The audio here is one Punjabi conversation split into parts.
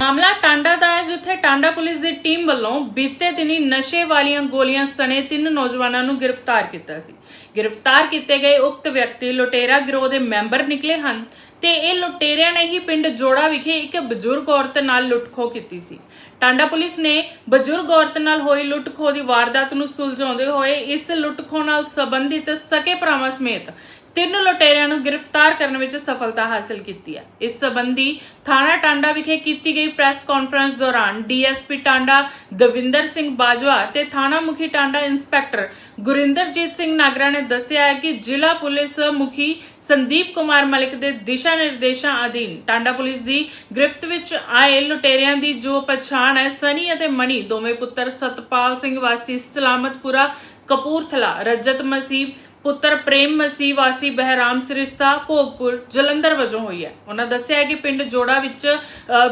ਮਾਮਲਾ ਟਾਂਡਾ ਦਾ ਹੈ, ਜਿੱਥੇ ਟਾਂਡਾ ਪੁਲਿਸ ਦੀ ਟੀਮ ਵੱਲੋਂ ਬੀਤੇ ਦਿਨੀ ਨਸ਼ੇ ਵਾਲੀਆਂ ਗੋਲੀਆਂ ਸਣੇ ਤਿੰਨ ਨੌਜਵਾਨਾਂ ਨੂੰ ਗ੍ਰਿਫਤਾਰ ਕੀਤਾ ਸੀ। ਗ੍ਰਿਫਤਾਰ ਕੀਤੇ ਗਏ ਉਕਤ ਵਿਅਕਤੀ ਲੁਟੇਰਾ ਗਿਰੋਹ ਦੇ ਮੈਂਬਰ ਨਿਕਲੇ ਹਨ ਤੇ ਇਹ ਲੁਟੇਰਿਆਂ ਨੇ ਹੀ ਪਿੰਡ ਜੋੜਾ ਵਿਖੇ ਇੱਕ ਬਜ਼ੁਰਗ ਔਰਤ ਨਾਲ ਲੁੱਟਖੋ ਕੀਤੀ ਸੀ। ਟਾਂਡਾ ਪੁਲਿਸ ਨੇ ਬਜ਼ੁਰਗ ਔਰਤ ਨਾਲ ਹੋਈ ਲੁੱਟਖੋ ਦੀ ਵਾਰਦਾਤ ਨੂੰ ਸੁਲਝਾਉਂਦੇ ਹੋਏ ਇਸ ਲੁੱਟਖੋ ਨਾਲ ਸੰਬੰਧਿਤ ਸਕੇ ਭਰਾਵਾਂ ਸਮੇਤ ਤਿੰਨ ਲੁਟੇਰਿਆਂ ਨੂੰ ਗ੍ਰਿਫਤਾਰ ਕਰਨ ਵਿੱਚ ਸਫਲਤਾ ਹਾਸਲ ਕੀਤੀ ਹੈ। ਇਸ ਸੰਬੰਧੀ ਥਾਣਾ ਟਾਂਡਾ ਵਿਖੇ ਕੀਤੀ ਗਈ ਪ੍ਰੈਸ ਕਾਨਫਰੰਸ ਦੌਰਾਨ ਡੀਐਸਪੀ ਟਾਂਡਾ ਦਵਿੰਦਰ ਸਿੰਘ ਬਾਜਵਾ ਤੇ ਥਾਣਾ ਮੁਖੀ ਟਾਂਡਾ ਇੰਸਪੈਕਟਰ ਗੁਰਿੰਦਰਜੀਤ ਸਿੰਘ ਨਾਗਰਾ ਨੇ ਦੱਸਿਆ ਹੈ ਕਿ ਜ਼ਿਲ੍ਹਾ ਪੁਲਿਸ ਮੁਖੀ ਸੰਦੀਪ ਕੁਮਾਰ ਮਲਿਕ ਦੇ ਦਿਸ਼ਾ ਨਿਰਦੇਸ਼ਾਂ ਅਧੀਨ ਟਾਂਡਾ ਪੁਲਿਸ ਦੀ ਗ੍ਰਿਫਤ ਵਿੱਚ ਆਏ ਲੁਟੇਰਿਆਂ ਦੀ ਜੋ ਪਛਾਣ ਹੈ, ਸਨੀ ਅਤੇ ਮਣੀ ਦੋਵੇਂ ਪੁੱਤਰ ਸਤਪਾਲ ਸਿੰਘ ਵਾਸੀ ਸਲਾਮਤਪੁਰਾ, ਕਪੂਰਥਲਾ, ਰਜਤ ਮਸੀਬ ਪੁੱਤਰ ਪ੍ਰੇਮ ਮਸੀਹ ਵਾਸੀ ਬਹਿਰਾਮ ਸ੍ਰਿਸ਼ਤਾ ਭੋਗਪੁਰ ਜਲੰਧਰ ਵਜੋਂ ਹੋਈ ਹੈ। ਉਹਨਾਂ ਦੱਸਿਆ ਕਿ ਪਿੰਡ ਜੋੜਾ ਵਿੱਚ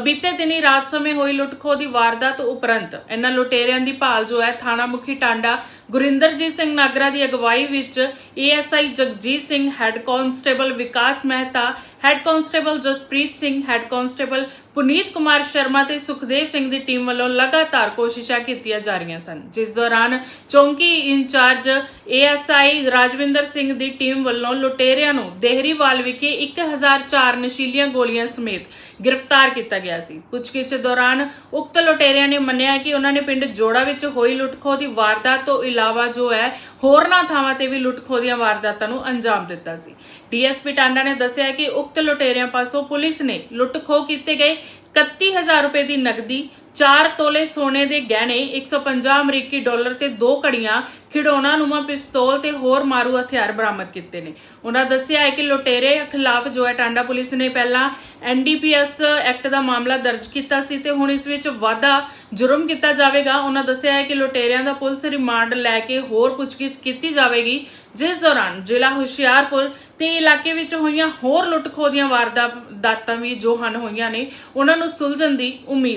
ਬੀਤੇ ਦਿਨੀ ਰਾਤ ਸਮੇਂ ਹੋਈ ਲੁੱਟਖੋ ਦੀ ਵਾਰਦਾਤ ਉਪਰੰਤ ਇਹਨਾਂ ਲੁਟੇਰਿਆਂ ਦੀ ਭਾਲ ਜੋ ਹੈ ਥਾਣਾ ਮੁਖੀ ਟਾਂਡਾ ਗੁਰਿੰਦਰਜੀਤ ਸਿੰਘ ਨਾਗਰਾ ਦੀ ਅਗਵਾਈ ਵਿੱਚ ASI Jagjit Singh, head constable Vikas Mehta head constable Jaspreet Singh, head constable Puneet Kumar Sharma ਤੇ ਸੁਖਦੇਵ ਸਿੰਘ ਦੀ ਟੀਮ ਵੱਲੋਂ ਲਗਾਤਾਰ ਕੋਸ਼ਿਸ਼ਾਂ ਕੀਤੀਆਂ ਜਾ ਰਹੀਆਂ ਸਨ, ਜਿਸ ਦੌਰਾਨ ਚੌਂਕੀ in charge ASI Rajwinder Singh the team ਵੱਲੋਂ ਲੁਟੇਰਿਆਂ ਨੂੰ ਦੇਹਰੀਵਾਲ ਵਿਖੇ 1004 ਨਸ਼ੀਲੀਆਂ ਗੋਲੀਆਂ ਸਮੇਤ ਗ੍ਰਿਫਤਾਰ ਕੀਤਾ ਗਿਆ ਸੀ। ਪੁੱਛਗਿੱਛ ਦੌਰਾਨ ਉਕਤ ਲੁਟੇਰਿਆਂ ਨੇ ਮੰਨਿਆ ਕਿ ਉਹਨਾਂ ਨੇ ਪਿੰਡ ਜੋੜਾ ਵਿੱਚ ਹੋਈ ਲੁੱਟਖੋ ਦੀ ਵਾਰਦਾਤ ਤੋਂ ਇਲਾਵਾ ਜੋ ਹੈ, ਹੋਰਨਾਂ ਥਾਵਾਂ ਤੇ ਵੀ ਲੁੱਟਖੋ ਦੀਆਂ ਵਾਰਦਾਤਾਂ ਨੂੰ ਅੰਜਾਮ ਦਿੱਤਾ ਸੀ। ਡੀਐਸਪੀ ਟਾਂਡਾ ਨੇ ਦੱਸਿਆ ਕਿ ਉਕਤ ਲੁਟੇਰਿਆਂ ਪਾਸੋਂ ਪੁਲਿਸ ਨੇ ਲੁੱਟ ਖੋਹ ਕੀਤੇ ਗਏ 31000 ਰੁਪਏ ਦੀ ਨਕਦੀ 4 ਤੋਲੇ ਸੋਨੇ ਦੇ ਗਹਿਣੇ 150 ਅਮਰੀਕੀ ਡਾਲਰ ਤੇ ਦੋ ਕੜੀਆਂ ਖਿਡੌਣਾ ਨੂਮਾ ਪਿਸਤੌਲ ਤੇ ਹੋਰ ਮਾਰੂ ਹਥਿਆਰ ਬਰਾਮਦ ਕੀਤੇ ਨੇ। ਉਹਨਾਂ ਦੱਸਿਆ ਹੈ ਕਿ ਲੁਟੇਰੇ ਖਿਲਾਫ ਜੋ ਹੈ ਟਾਂਡਾ ਪੁਲਿਸ ਨੇ ਪਹਿਲਾਂ ਐਨਡੀਪੀਐਸ ਐਕਟ ਦਾ ਮਾਮਲਾ ਦਰਜ ਕੀਤਾ ਸੀ ਤੇ ਹੁਣ ਇਸ ਵਿੱਚ ਵਾਧਾ ਜੁਰਮ ਕੀਤਾ ਜਾਵੇਗਾ। ਉਹਨਾਂ ਦੱਸਿਆ ਹੈ ਕਿ ਲੁਟੇਰਿਆਂ ਦਾ ਪੁਲਿਸ ਰਿਮਾਂਡ ਲੈ ਕੇ ਹੋਰ ਪੁੱਛਗਿੱਛ ਕੀਤੀ ਜਾਵੇਗੀ। ਜਿਸ ਦੌਰਾਨ ਜ਼ਿਲ੍ਹਾ ਹੁਸ਼ਿਆਰਪੁਰ ਤੇ ਇਲਾਕੇ ਵਿੱਚ ਹੋਈਆਂ ਹੋਰ ਲੁੱਟਖੋ ਦੀਆਂ ਵਾਰਦਾਤਾਂ ਵੀ ਜੋ ਹਨ ਹੋਈਆਂ ਨੇ ਉਹਨਾਂ ਨੂੰ ਸੁਲਝਣ ਦੀ ਉਮੀਦ